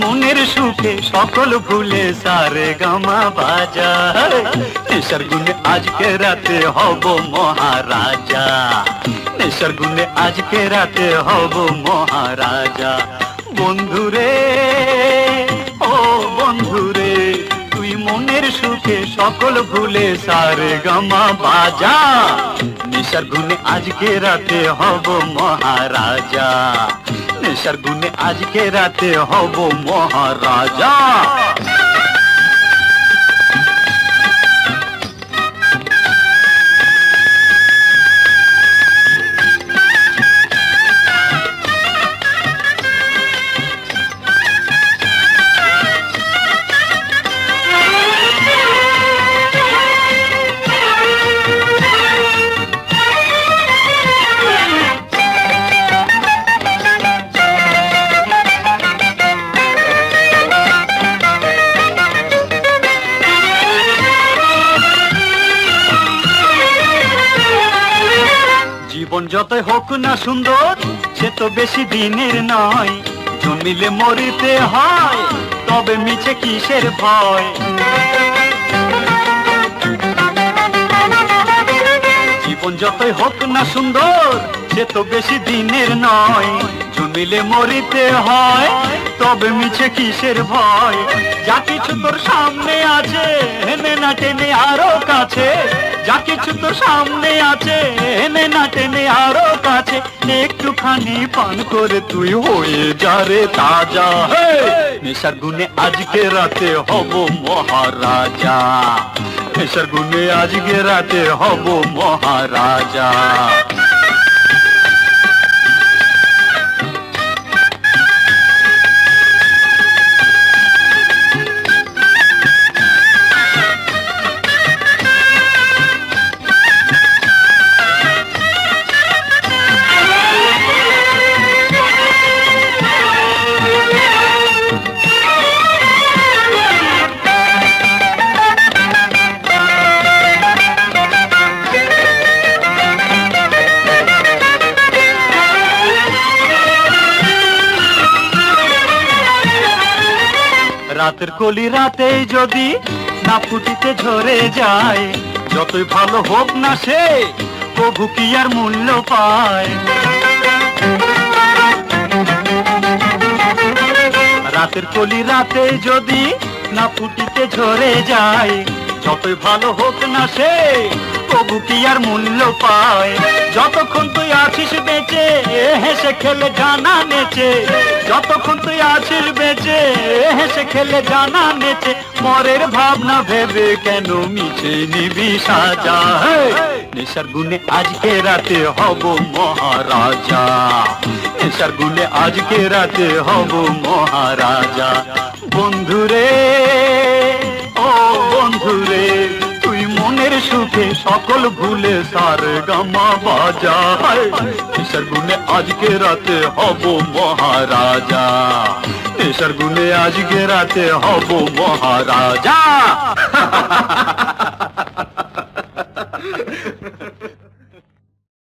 মনের সুখে সকল ভুলে সারে গামা বাজা। নেশার গুণে আজকে রাতে হব মহারাজা। নেশার গুণে আজকে রাতে হব মহারাজা। বন্ধুরে, ও বন্ধুরে, তুই মনের সুখে সকল ভুলে সারে গামা বাজা। নেশার গুণে আজকে রাতে হব মহারাজা। নেশার গুণে আজকে রাতে হব মহারাজা। যতই হোক না সুন্দর, সে তো বেশি দিনের নয়। জন্মিলে মরিতে হয়, তবে মিছে কিসের ভয়? জীবন যতই হোক না সুন্দর, সে তো বেশি দিনের নয়। জন্মিলে মরিতে হয়, তবে মিছে কিসের ভয়? যা কিছু তোর সামনে আছে, হেনে না টেনে কিছু তো সামনে আছে। এনে না টেনে আরও কাছে। একটুখানি পান করে তুই হয়ে যা রে তাজা! নেশার গুনে আজকে রাতে হব মহারাজা। নেশার গুনে আজকে রাতে হব মহারাজা। রাতের কলি রাতেই যদি না ফুটিতে ঝরে যায়, যতই ভালো হোক না সে প্রভু কি আর মূল্য পায়? রাতের কলি রাতে যদি না ফুটিতে ঝরে যায়, যতই ভালো হোক না সে প্রভু কি আর মূল্য পায়? যতক্ষণ তুই আছিস বেঁচে হেসে খেলে জানা নেচে। যতক্ষণ তুই আছিস বেঁচে হেসে খেলে জানা নেচে, মরের ভাবনা ভেবে কেন মিছে নিবি সাজা? নেশার গুনে আজকে রাতে হব মহারাজা। নেশার গুনে আজকে রাতে হব মহারাজা। বন্ধুরে সুখে সকল ভুলে সার গামা বাজা নেশার গুনে আজকে রাতে হব মহারাজা নেশার গুনে আজকে রাতে হব মহারাজা